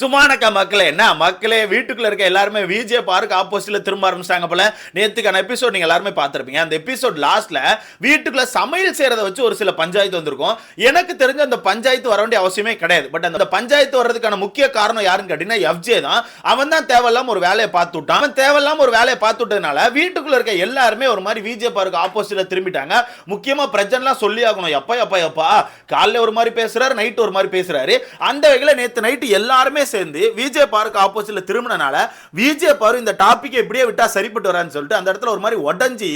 சும்மானக்கா மக்களே. என்ன மக்களே வீட்டுக்குள்ள இருக்க எல்லாருமே விஜே பார்க் ஆப்போசிட்ல திரும்ப ஆரம்பிச்சாங்க போல. நேத்துக்கான எபிசோட் நீங்க எல்லாருமே பார்த்துருப்பீங்க. அந்த எபிசோட் லாஸ்ட்ல வீட்டுக்குள்ள சமையல் செய்யறத வச்சு ஒரு சில பஞ்சாயத்து வந்திருக்கும். எனக்கு தெரிஞ்ச அந்த பஞ்சாயத்து வர வேண்டிய அவசியமே கிடையாது. பட் அந்த பஞ்சாயத்து வர்றதுக்கான முக்கிய காரணம் யாருன்னு கேட்டீங்கன்னா எஃப்ஜே தான். அவன் தான் தேவையில்லாம ஒரு வேலையை பார்த்து விட்டான் அவன் தேவையில்லாம ஒரு வேலையை பார்த்து விட்டதுனால வீட்டுக்குள்ள இருக்க எல்லாருமே ஒரு மாதிரி விஜே பார்க் ஆப்போசிட்ல திரும்பிட்டாங்க. முக்கியமா பிரச்சனைலாம் சொல்லி ஆகணும். எப்பா எப்பா எப்பா. காலைல ஒரு மாதிரி பேசுறாரு நைட் ஒரு மாதிரி பேசுறாரு. அந்த வகையில் நேத்து நைட்டு எல்லாருமே சேர்ந்து விஜே பார்க் ஆப்போசிட்ல திரும்பினால விஜே பாரு இந்த டாபிக் இப்படியே விட்டா சரிப்பட்டு வரான்னு சொல்லிட்டு அந்த இடத்துல ஒரு மாதிரி உடஞ்சி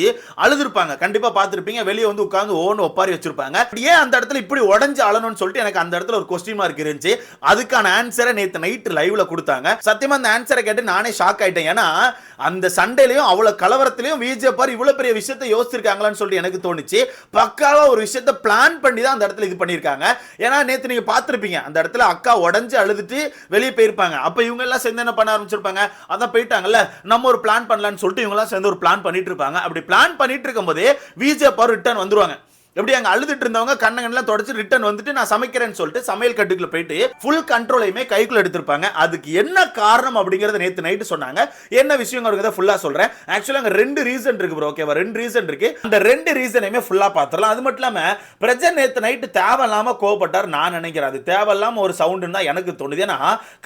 அழுதுருப்பாங்க. கண்டிப்பா பார்த்திருப்பீங்க. வெளியே வந்து உட்கார்ந்து ஓன்னு ஒப்பாரி வச்சிருப்பாங்க. ஏன் அந்த இடத்துல இப்படி உடஞ்சு அழணும்னு சொல்லிட்டு எனக்கு அந்த இடத்துல ஒரு கொஸ்டின் மார்க் இருந்துச்சு. அதுக்கான ஆன்சரை நேத்து நைட் லைவ்ல கொடுத்தாங்க. சத்தியமா அந்த ஆன்சரை கேட்டு நானே ஷாக் ஆயிட்டேன். ஏன்னா அந்த சண்டையிலையும் அவ்வளவு கலவரத்திலையும் விஜே பார் இவ்வளவு பெரிய விஷயத்தை யோசிச்சிருக்காங்களான்னு சொல்லிட்டு எனக்கு தோணுச்சு. பக்காவா ஒரு விஷயத்தை பிளான் பண்ணி தான் அந்த இடத்துல இது பண்ணியிருக்காங்க. ஏன்னா நேத்து நீங்க பாத்திருப்பீங்க அந்த இடத்துல அக்கா உடஞ்சு அழுதுட்டு வெளியே போயிருப்பாங்க. அப்ப இவங்க எல்லாம் சேர்ந்து என்ன பண்ண ஆரம்பிச்சிருப்பாங்க? அதான் போயிட்டாங்கல்ல? நம்ம ஒரு பிளான் பண்ணலாம்னு சொல்லிட்டு இவங்க எல்லாம் சேர்ந்து ஒரு பிளான் பண்ணிட்டு இருப்பாங்க. அப்படி பிளான் பண்ணிட்டு இருக்கும்போதே விஜே பார் ரிட்டர்ன் வந்துருவாங்க. எப்படி அங்க அழுதுட்டு இருந்தவங்க கண்ணங்கள்லாம் தொடச்சு ரிட்டர்ன் வந்துட்டு நான் சமைக்கிறேன்னு சொல்லிட்டு சமையல் கட்டுக்குள்ள போயிட்டு ஃபுல் கண்ட்ரோலையுமே கைக்குள்ள எடுத்திருப்பாங்க. அதுக்கு என்ன காரணம் அப்படிங்கறத நேத்து நைட்டு சொன்னாங்க. என்ன விஷயம் இருக்கிறத ஃபுல்லா சொல்றேன். ஆக்சுவலா அங்க ரெண்டு ரீசன் இருக்கு ப்ரோ ஓகேவா ரெண்டு ரீசன் இருக்கு. அந்த ரெண்டு ரீசனையுமே ஃபுல்லா பாத்துறலாம் அது மட்டும் இல்லாம பிரஜன் நேத்து நைட்டு தேவையில்லாம கோவப்பட்டார் நான் நினைக்கிறேன். அது தேவையில்லாம ஒரு சவுண்டுன்னு தான் எனக்கு தோணுது. ஏன்னா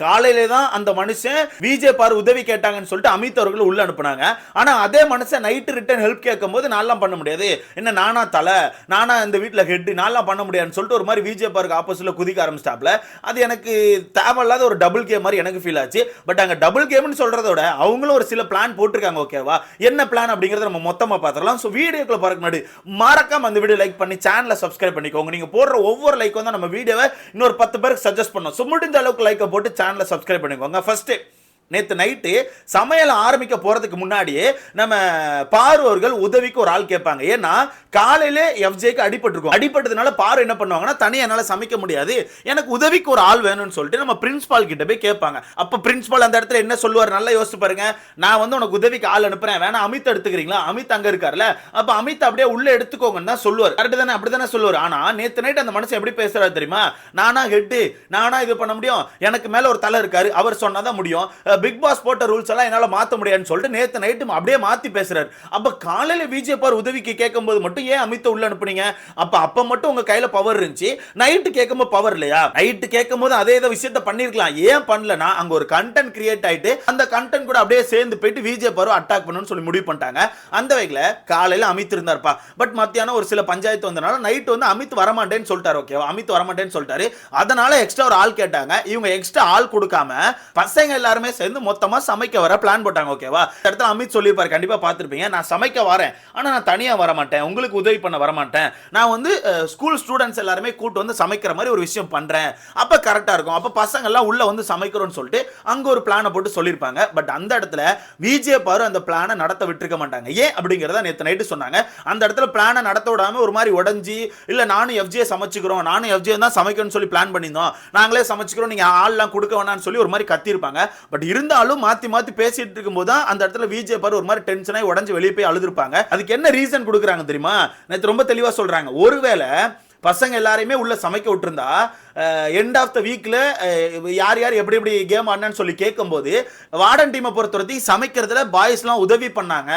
காலையில தான் அந்த மனுஷன் விஜே பார் உதவி கேட்டாங்கன்னு சொல்லிட்டு அமித் அவர்கள் உள்ள அனுப்புனாங்க. ஆனா அதே மனுஷன் நைட்டு ரிட்டர்ன் ஹெல்ப் கேட்கும் போது நான்லாம் பண்ண முடியாது. என்ன நானா தலை? நானா இந்த வீட்டில் ஹெட் நான்லாம் பண்ண முடியாதுன்னு சொல்லிட்டு ஒரு மாதிரி விஜே பார்க் ஆப்போசிட்ல குதிக்க ஆரம்பிச்சிட்டாப்ல. அது எனக்கு தேவையில்லாத ஒரு டபுள் கேம் மாதிரி எனக்கு ஃபீல் ஆச்சு. பட் அங்கே டபுள் கேம்னு சொல்றத விட அவங்களும் ஒரு சில பிளான் போட்டிருக்காங்க ஓகேவா என்ன பிளான் அப்படிங்கறத நம்ம மொத்தமாக பார்த்துடலாம். ஸோ வீடியோக்குள்ள பார்க்க முன்னாடி மறக்காம அந்த வீடியோ லைக் பண்ணி சேனலை சப்ஸ்கிரைப் பண்ணிக்கோங்க. நீங்கள் போடுற ஒவ்வொரு லைக்கும் தான் நம்ம வீடியோவை இன்னொரு பத்து பேருக்கு சஜஸ்ட் பண்ணோம். ஸோ முடிஞ்ச அளவுக்கு லைக்கை போட்டு சேனலை சப்ஸ்கிரைப் பண்ணிக்கோங்க. ஃபர்ஸ்ட்டு நேற்று நைட்டு சமையல் ஆரம்பிக்க போகிறதுக்கு முன்னாடியே நம்ம பார்வர்கள் உதவிக்கு ஒரு ஆள் கேட்பாங்க. ஏன்னா காலையிலே எஃப்ஜேக்கு அடிபட்டிருக்கும். அடிபட்டதுனால பாரு என்ன பண்ணுவாங்கன்னா தனியாக என்னால் சமைக்க முடியாது. எனக்கு உதவிக்கு ஒரு ஆள் வேணும்னு சொல்லிட்டு நம்ம பிரின்ஸ்பால் கிட்ட போய் கேட்பாங்க. அப்போ பிரின்ஸ்பால் அந்த இடத்துல என்ன சொல்லுவார்? நல்லா யோசிச்சு பாருங்க. நான் வந்து உனக்கு உதவிக்கு ஆள் அனுப்புறேன். வேணா அமித் எடுத்துக்கிறீங்களா? அமித் அங்கே இருக்கார்ல. அப்போ அமித் அப்படியே உள்ள எடுத்துக்கோங்கன்னு தான் சொல்லுவார். கரெக்டு தானே? அப்படி தானே சொல்லுவார். ஆனால் நேற்று நைட் அந்த மனுஷன் எப்படி பேசுறாரு தெரியுமா? நானா ஹெட்டு. நானா இது பண்ண முடியும். எனக்கு மேலே ஒரு தலை இருக்காரு. அவர் சொன்னால் தான் முடியும் பிக் பாஸ் போட்ட ரூல்ஸ் எல்லாம் என்னால் மாற்ற முடியாதுன்னு சொல்லிட்டு நேற்று நைட்டு அப்படியே மாற்றி பேசுகிறார் அப்போ காலையில் விஜய் பார் உதவிக்கு கேட்கும்போது மட்டும் ஏன் அமித்த உள்ள அனுப்புனீங்க? அப்போ அப்போ மட்டும் உங்கள் கையில் பவர் இருந்துச்சு. நைட்டு கேட்கும்போது பவர் இல்லையா? நைட்டு கேட்கும்போது அதே இதை விஷயத்த பண்ணியிருக்கலாம் ஏன் பண்ணலனா அங்கே ஒரு கண்டென்ட் கிரியேட் ஆகிட்டு அந்த கண்டென்ட் கூட அப்படியே சேர்ந்து போயிட்டு விஜய் பாரு அட்டாக் பண்ணணும்னு சொல்லி முடிவு பண்ணிட்டாங்க. அந்த வகையில் காலையில் அமித் இருந்தார்ப்பா. பட் மத்தியானம் ஒரு சில பஞ்சாயத்து வந்தனால நைட் வந்து அமித் வரமாட்டேன்னு சொல்லிட்டாரு ஓகேவா அமித் வரமாட்டேன்னு சொல்லிட்டாரு. அதனால எக்ஸ்ட்ரா ஒரு ஆள் கேட்டாங்க. இவங்க எக்ஸ்ட்ரா ஆள் கொடுக்காம பசங்க எல்லாருமே சேர்ந்து மொத்தமாக சமைக்க வர பிளான் போட்டாங்க ஓகேவா இடத்துல அமித் சொல்லியிருப்பார் கண்டிப்பாக பார்த்துருப்பீங்க. நான் சமைக்க வரேன். ஆனால் நான் தனியாக வர மாட்டேன் உங்களுக்கு உதவி பண்ண வர மாட்டேன் நான் வந்து ஸ்கூல் ஸ்டூடெண்ட்ஸ் எல்லாருமே கூட்டு வந்து சமைக்கிற மாதிரி ஒரு விஷயம் பண்ணுறேன் அப்போ கரெக்டாக இருக்கும். அப்போ பசங்கள்லாம் உள்ளே வந்து சமைக்கிறோன்னு சொல்லிட்டு அங்கே ஒரு பிளானை போட்டு சொல்லியிருப்பாங்க. பட் அந்த இடத்துல விஜே பாரு அந்த பிளானை நடத்த விட்டுருக்க மாட்டாங்க. ஏன் அப்படிங்கிறத நேற்று நைட்டு சொன்னாங்க. அந்த இடத்துல பிளானை நடத்த விடாமல் ஒரு மாதிரி உடஞ்சி இல்லை நானும் எஃப்ஜியை சமைச்சுக்கிறோம். நானும் எஃப்ஜியை தான் சமைக்கணும்னு சொல்லி பிளான் பண்ணியிருந்தோம். நாங்களே சமைச்சுக்கிறோம். நீங்கள் ஆள்லாம் கொடுக்க வேணாம்னு சொல்லி ஒரு மாதிரி கத்திருப்பாங்க பட் இருந்தாலும் மாத்தி மாத்தி பேசிட்டு இருக்கும்போது தான் அந்த இடத்துல விஜே பாரு ஒரு மாதிரி டென்ஷனாக உடஞ்சி வெளியே போய் அழுதுருப்பாங்க. அதுக்கு என்ன ரீசன் கொடுக்குறாங்க தெரியுமா? நேற்று ரொம்ப தெளிவாக சொல்கிறாங்க ஒருவேளை பசங்க எல்லாரையுமே உள்ள சமைக்க விட்டுருந்தா எண்ட் ஆஃப் த வீக்கில் யார் யார் எப்படி எப்படி கேம் ஆடினான்னு சொல்லி கேட்கும்போது வார்டன் டீமை பொறுத்த வரைக்கும் சமைக்கிறதுல பாய்ஸ்லாம் உதவி பண்ணாங்க.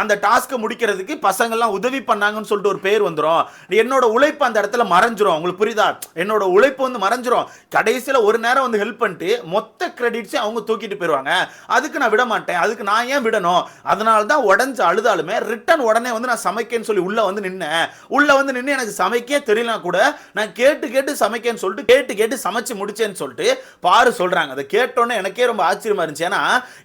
அந்த டாஸ்க்கை முடிக்கிறதுக்கு பசங்கள்லாம் உதவி பண்ணாங்கன்னு சொல்லிட்டு ஒரு பேர் வந்துடும் என்னோட உழைப்பு அந்த இடத்துல மறைஞ்சிரும். உங்களுக்கு புரியுதா? என்னோட உழைப்பு வந்து மறைஞ்சிரும். கடைசியில் ஒரு நேரம் வந்து ஹெல்ப் பண்ணிட்டு மொத்த கிரெடிட்ஸையும் அவங்க தூக்கிட்டு போயிடுவாங்க அதுக்கு நான் விட மாட்டேன். அதுக்கு நான் ஏன் விடணும்? அதனால தான் உடஞ்சு அழுதாலுமே ரிட்டன் உடனே வந்து நான் சமைக்கேன்னு சொல்லி உள்ளே வந்து நின்னேன். உள்ளே வந்து நின்று எனக்கு சமைக்கே தெரியலனா கூட நான் கேட்டு கேட்டு சமைக்கேன்னு சொல்லிட்டு கேட்டு கேட்டு சமைச்சு முடிச்சேன்னு சொல்லிட்டு பாரு சொல்றாங்க. அதை கேட்டோன்னே எனக்கே ரொம்ப ஆச்சரியமா இருந்துச்சு. ஏன்னா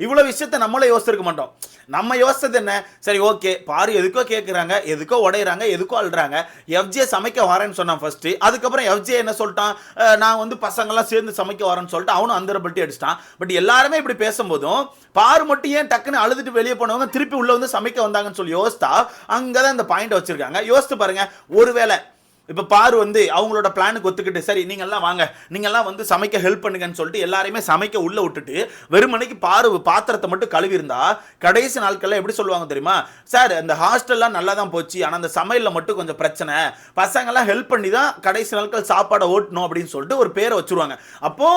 இவ்வளவு விஷயத்தை நம்மளே யோசிச்சிருக்க மாட்டோம். நம்ம யோசிச்சது என்ன? சரி ஓகே. பாரு எதுக்கோ கேட்குறாங்க எதுக்கோ உடையிறாங்க எதுக்கோ அழுறாங்க எஃப்ஜே சமைக்க வரேன்னு சொன்னான் ஃபர்ஸ்ட் அதுக்கப்புறம் எஃப்ஜே என்ன சொல்லிட்டான்? நான் வந்து பசங்கள்லாம் சேர்ந்து சமைக்க வரேன்னு சொல்லிட்டு அவனும் அந்த பல்ட்டி அடிச்சிட்டான். பட் எல்லாருமே இப்படி பேசும்போதும் பாரு மட்டும் ஏன் டக்குன்னு அழுதுட்டு வெளியே போனவங்க திருப்பி உள்ள வந்து சமைக்க வந்தாங்கன்னு சொல்லி யோசித்தா அங்கே தான் இந்த பாயிண்ட் வச்சிருக்காங்க. யோசித்து பாருங்க. ஒருவேளை இப்போ பாரு வந்து அவங்களோட பிளானுக்கு ஒத்துக்கிட்டு சரி நீங்கள்லாம் வாங்க. நீங்கள்லாம் வந்து சமைக்க ஹெல்ப் பண்ணுங்கன்னு சொல்லிட்டு எல்லாரையுமே சமைக்க உள்ள விட்டுட்டு வெறுமனைக்கு பாரு பாத்திரத்தை மட்டும் கழுவி இருந்தா கடைசி நாட்கள்லாம் எப்படி சொல்லுவாங்க தெரியுமா? சார் இந்த ஹாஸ்டல்லாம் நல்லா தான் போச்சு. ஆனால் அந்த சமையலில் மட்டும் கொஞ்சம் பிரச்சனை. பசங்கெல்லாம் ஹெல்ப் பண்ணி தான் கடைசி நாட்கள் சாப்பாடை ஓட்டணும் அப்படின்னு சொல்லிட்டு ஒரு பேரை வச்சிருவாங்க. அப்போ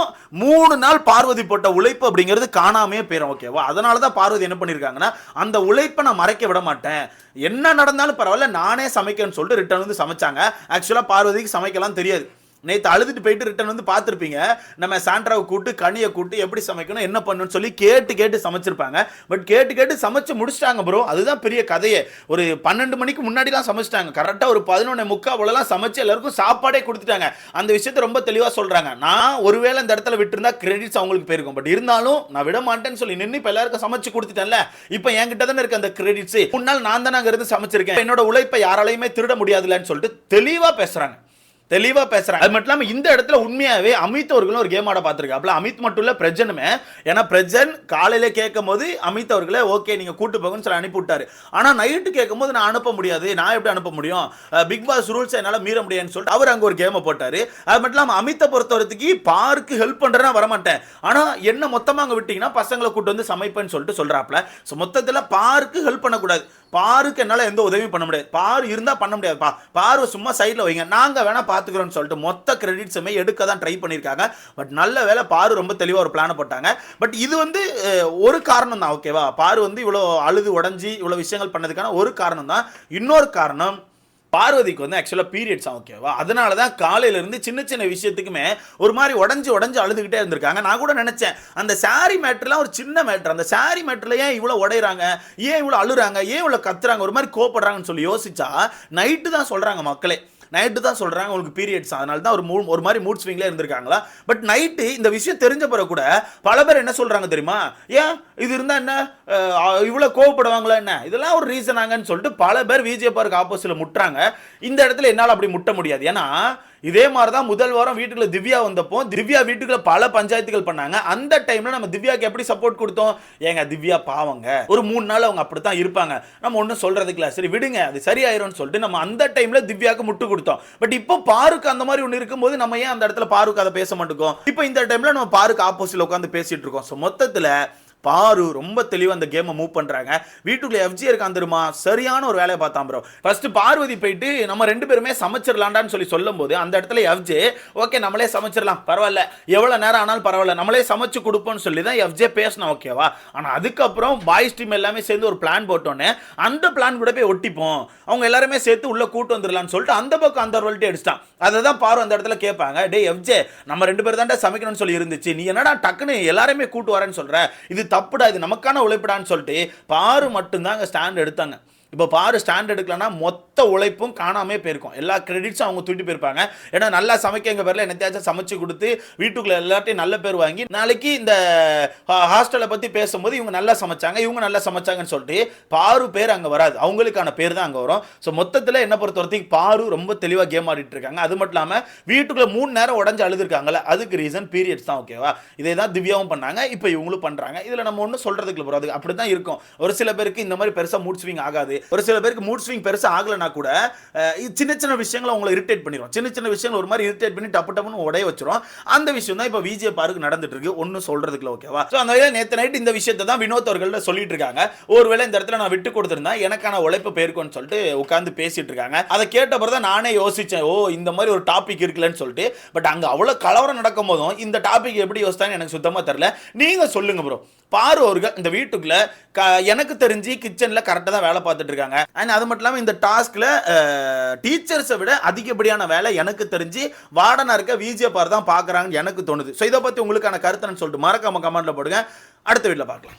மூணு நாள் பார்வதி போட்ட உழைப்பு அப்படிங்கிறது காணாமே போயிடும் ஓகேவா? அதனால தான் பார்வதி என்ன பண்ணியிருக்காங்கன்னா அந்த உழைப்பை நான் மறைக்க விட மாட்டேன். என்ன நடந்தாலும் பரவாயில்ல நானே சமைக்கிறேன்னு சொல்லிட்டு ரிட்டர்ன் வந்து சமைச்சாங்க. ஆக்சுவலாக பார்வதிக்கு சமைக்கலாம் தெரியாது. நேற்று அழுதுட்டு போயிட்டு ரிட்டர்ன் வந்து பார்த்துருப்பீங்க. நம்ம சாண்ட்ராவை கூட்டு கனியை கூட்டு எப்படி சமைக்கணும் என்ன பண்ணணும்னு சொல்லி கேட்டு கேட்டு சமைச்சிருப்பாங்க. பட் கேட்டு கேட்டு சமைச்சு முடிச்சிட்டாங்க ப்ரோ அதுதான் பெரிய கதையே. ஒரு பன்னெண்டு மணிக்கு முன்னாடிலாம் சமைச்சிட்டாங்க. கரெக்டாக ஒரு பதினொன்று முக்கா போலலாம் சமைச்சு எல்லாருக்கும் சாப்பாடே கொடுத்துட்டாங்க. அந்த விஷயத்தை ரொம்ப தெளிவாக சொல்கிறாங்க நான் ஒருவேளை இந்த இடத்துல விட்டுருந்தா கிரெடிட்ஸ் அவங்களுக்கு போயிருக்கும். பட் இருந்தாலும் நான் விட மாட்டேன்னு சொல்லி நின்று இப்போ எல்லாருக்கும் சமைச்சு கொடுத்துட்டேன்ல. இப்போ என்கிட்ட தானே இருக்கு அந்த கிரெடிட்ஸ் முன்னால் நான் தானே அங்கே இருந்து சமைச்சிருக்கேன். என்னோட உழைப்பை யாராலையுமே திருட முடியாதுலன்னு சொல்லிட்டு தெளிவாக பேசுகிறாங்க தெளிவா பேசுறாங்க. அது மட்டும் இல்லாம இந்த இடத்துல உண்மையாவே அமித் அவர்களும் ஒரு கேம் ஆட பார்த்திருக்காப்ல. அமித் மட்டும் இல்ல பிரஜனுமே. ஏன்னா பிரஜன் காலையில கேட்கும் போது அமித் அவர்களை ஓகே நீங்க கூட்டு போங்கன்னு சொல்லி அனுப்பி விட்டாரு. ஆனா நைட்டு கேட்கும் போது நான் அனுப்ப முடியாது. நான் எப்படி அனுப்ப முடியும்? பிக் பாஸ் ரூல்ஸ் என்னால மீற முடியாதுன்னு சொல்லிட்டு அவர் அங்க ஒரு கேமை போட்டாரு. அது மட்டும் இல்லாம அமித்தை பொறுத்தவரத்துக்கு பார்க்கு ஹெல்ப் பண்றேன்னா வரமாட்டேன். ஆனா என்ன மொத்தமா அங்க விட்டீங்கன்னா பசங்களை கூட்டு வந்து சமைப்பேன்னு சொல்லிட்டு சொல்றாப்ல. ஸோ மொத்தத்துல பார்க்கு ஹெல்ப் பண்ணக்கூடாது. பாருக்கு என்னால் எந்த உதவியும் பண்ண முடியாது. பாரு இருந்தால் பண்ண முடியாது. பா பார்வை சும்மா சைடில் வைங்க. நாங்கள் வேணால் பார்த்துக்கிறோன்னு சொல்லிட்டு மொத்த கிரெடிட்ஸுமே எடுக்க தான் ட்ரை பண்ணியிருக்காங்க பட் நல்ல வேலை பாரு ரொம்ப தெளிவாக ஒரு பிளானை போட்டாங்க. பட் இது வந்து ஒரு காரணம் தான் ஓகேவா பாரு வந்து இவ்வளோ அழுது உடஞ்சி இவ்வளோ விஷயங்கள் பண்ணதுக்கான ஒரு காரணம் தான் இன்னொரு காரணம் பார்வதிக்கு வந்து ஆக்சுவலாக பீரியட்ஸ் ஓகேவா அதனால தான் காலையிலேருந்து சின்ன சின்ன விஷயத்துக்குமே ஒரு மாதிரி உடஞ்சி உடஞ்சி அழுதுகிட்டே இருந்திருக்காங்க. நான் கூட நினச்சேன் அந்த சாரி மேட்டர்லாம் ஒரு சின்ன மேட்டர் அந்த சாரி மேட்ரில் ஏன் இவ்வளோ உடையிறாங்க? ஏன் இவ்வளோ அழுறாங்க? ஏன் இவ்வளோ கத்துறாங்க? ஒரு மாதிரி கோப்படுறாங்கன்னு சொல்லி யோசிச்சா நைட்டு தான் சொல்கிறாங்க மக்களே. நைட்டு தான் சொல்கிறாங்க உங்களுக்கு பீரியட்ஸ் அதனால தான் ஒரு மூ ஒரு மாதிரி மூட் ஸ்விங்ல இருந்திருக்காங்களா? பட் நைட்டு இந்த விஷயம் தெரிஞ்ச பிறகு கூட பல பேர் என்ன சொல்கிறாங்க தெரியுமா? ஏன்? இது இருந்தால் என்ன? இவ்வளோ கோவப்படுவாங்களா என்ன? இதெல்லாம் ஒரு ரீசனாங்கன்னு சொல்லிட்டு பல பேர் விஜயபாருக்கு ஆப்போசிட்டில் முட்டுறாங்க. இந்த இடத்துல என்னால் அப்படி முட்ட முடியாது. ஏன்னா இதே மாதிரி தான் முதல் வாரம் வீட்டுக்குள்ள திவ்யா வந்தப்போ திவ்யா வீட்டுக்குள்ள பல பஞ்சாயத்துகள் பண்ணாங்க. அந்த டைம்ல நம்ம திவ்யாக்கு எப்படி சப்போர்ட் கொடுத்தோம்? ஏங்க திவ்யா பாவங்க. ஒரு மூணு நாள் அவங்க அப்படித்தான் இருப்பாங்க. நம்ம ஒன்றும் சொல்றதுக்கு இல்லை. சரி விடுங்க அது சரியாயிரும்னு சொல்லிட்டு நம்ம அந்த டைம்ல திவ்யாக்கு முட்டு கொடுத்தோம். பட் இப்போ பாருக்கு அந்த மாதிரி ஒன்று இருக்கும்போது நம்ம ஏன் அந்த இடத்துல பாருக்கு அதை பேச மாட்டோம்? இப்போ இந்த டைம்ல நம்ம பாருக்கு ஆப்போசிட்ல உட்காந்து பேசிட்டு இருக்கோம். ஸோ மொத்தத்தில் பாரு ரொம்ப தெளிவாக அந்த கேமை மூவ் பண்ணுறாங்க வீட்டுக்குள்ளே எஃப்ஜி இருக்கான் தெரியுமா? சரியான ஒரு வேலையை பார்த்தான் ப்ரோ ஃபர்ஸ்ட் பார்வதி போயிட்டு நம்ம ரெண்டு பேருமே சமைச்சிடலாண்டான்னு சொல்லி சொல்லும்போது அந்த இடத்துல எஃப்ஜே ஓகே நம்மளே சமைச்சிடலாம் பரவாயில்ல. எவ்வளோ நேரம் ஆனாலும் பரவாயில்ல. நம்மளே சமைச்சு கொடுப்போம்னு சொல்லி தான் எஃப்ஜே பேசினோம் ஓகேவா ஆனால் அதுக்கப்புறம் பாய்ஸ் டீம் எல்லாமே சேர்ந்து ஒரு பிளான் போட்டோன்னே அந்த பிளான் கூட போய் ஒட்டிப்போம். அவங்க எல்லாருமே சேர்த்து உள்ளே கூட்டு வந்துடலாம்னு சொல்லிட்டு அந்த பக்கம் அந்த ரோல்ட்டே அடிச்சிட்டான். அதை தான் பாரு அந்த இடத்துல கேட்பாங்க டேய் எஃப்ஜே நம்ம ரெண்டு பேர் தான்டா சமைக்கணும்னு சொல்லி இருந்துச்சு. நீ என்னடா டக்குன்னு எல்லாருமே கூட்டு வரேன்னு சொல்கிற இது தப்புடா இது நமக்கான உழைப்புடான்னு சொல்லிட்டு பாரு மட்டும்தான் அங்கே ஸ்டாண்ட் எடுத்தாங்க. இப்போ பாரு ஸ்டாண்ட் எடுக்கலன்னா மொத்த உழைப்பும் காணாமே போயிருக்கும். எல்லா கிரெடிட்ஸும் அவங்க தூட்டி போயிருப்பாங்க. ஏன்னா நல்லா சமைக்கங்க பேரில் என்னத்தையாச்சும் சமைச்சு கொடுத்து வீட்டுக்குள்ளே எல்லாத்தையும் நல்ல பேர் வாங்கி நாளைக்கு இந்த ஹாஸ்டலை பற்றி பேசும்போது இவங்க நல்லா சமைச்சாங்க இவங்க நல்லா சமைச்சாங்கன்னு சொல்லிட்டு பாரு பேர் அங்கே வராது. அவங்களுக்கான பேர் தான் அங்கே வரும். ஸோ மொத்தத்தில் என்ன பொறுத்த வரைக்கும் பாரு ரொம்ப தெளிவாக கேம் ஆடிட்டு இருக்காங்க. அது மட்டும் இல்லாமல் வீட்டுக்குள்ளே மூணு நேரம் உடஞ்சி அழுதுருக்காங்கல்ல அதுக்கு ரீசன் பீரியட்ஸ் தான் ஓகேவா இதே தான் திவ்யாவும் பண்ணாங்க இப்போ இவங்களும் பண்ணுறாங்க இதில் நம்ம ஒன்றும் சொல்கிறதுக்கு இல்லை அப்படி தான் இருக்கும். ஒரு சில பேருக்கு இந்த மாதிரி பெருசாக மூட் ஸ்விங் ஆகாது. ஒரு சில பேருக்கு மூட் ஸ்விங் பெருசாக ஆகலைனா கூட சின்ன சின்ன விஷயங்களை உங்களை இரிட்டேட் பண்ணிடும் சின்ன சின்ன விஷயங்கள் ஒரு மாதிரி இரிட்டேட் பண்ணி டப்பு டப்புன்னு உடைய வச்சிரும். அந்த விஷயம் தான் இப்போ விஜே பாருக்கு நடந்துட்டு இருக்கு. ஒன்றும் சொல்றதுக்கு ஓகேவா ஸோ அந்த வகையில் நேற்று நைட் இந்த விஷயத்தை தான் வினோத் சொல்லிட்டு இருக்காங்க. ஒருவேளை இந்த இடத்துல நான் விட்டு கொடுத்துருந்தா எனக்கான உழைப்பு போயிருக்கும்னு சொல்லிட்டு உட்காந்து பேசிட்டு இருக்காங்க. அதை கேட்ட பிறகு தான் நானே யோசிச்சேன் ஓ இந்த மாதிரி ஒரு டாபிக் இருக்குல்லன்னு சொல்லிட்டு. பட் அங்கே அவ்வளோ கலவரம் நடக்கும் போதும் இந்த டாபிக் எப்படி யோசித்தான்னு எனக்கு சுத்தமாக தெரில நீங்க சொல்லுங்க ப்ரோ பாரு அவர்கள் இந்த வீட்டுக்குள்ள க எனக்கு தெரிஞ்சு கிச்சனில் கரெக்டாக தான் வேலை பார்த்துட்டு இருக்காங்க அண்ட் அது மட்டும் இல்லாமல் இந்த டாஸ்கில் டீச்சர்ஸை விட அதிகப்படியான வேலை எனக்கு தெரிஞ்சு வார்டனாக இருக்க விஜே பார் தான் பார்க்குறாங்கன்னு எனக்கு தோணுது. ஸோ இதை பற்றி உங்களுக்கான கருத்துன்னு சொல்லிட்டு மறக்காம கமெண்ட்டில் போடுங்க. அடுத்த வீட்டில் பார்க்கலாம்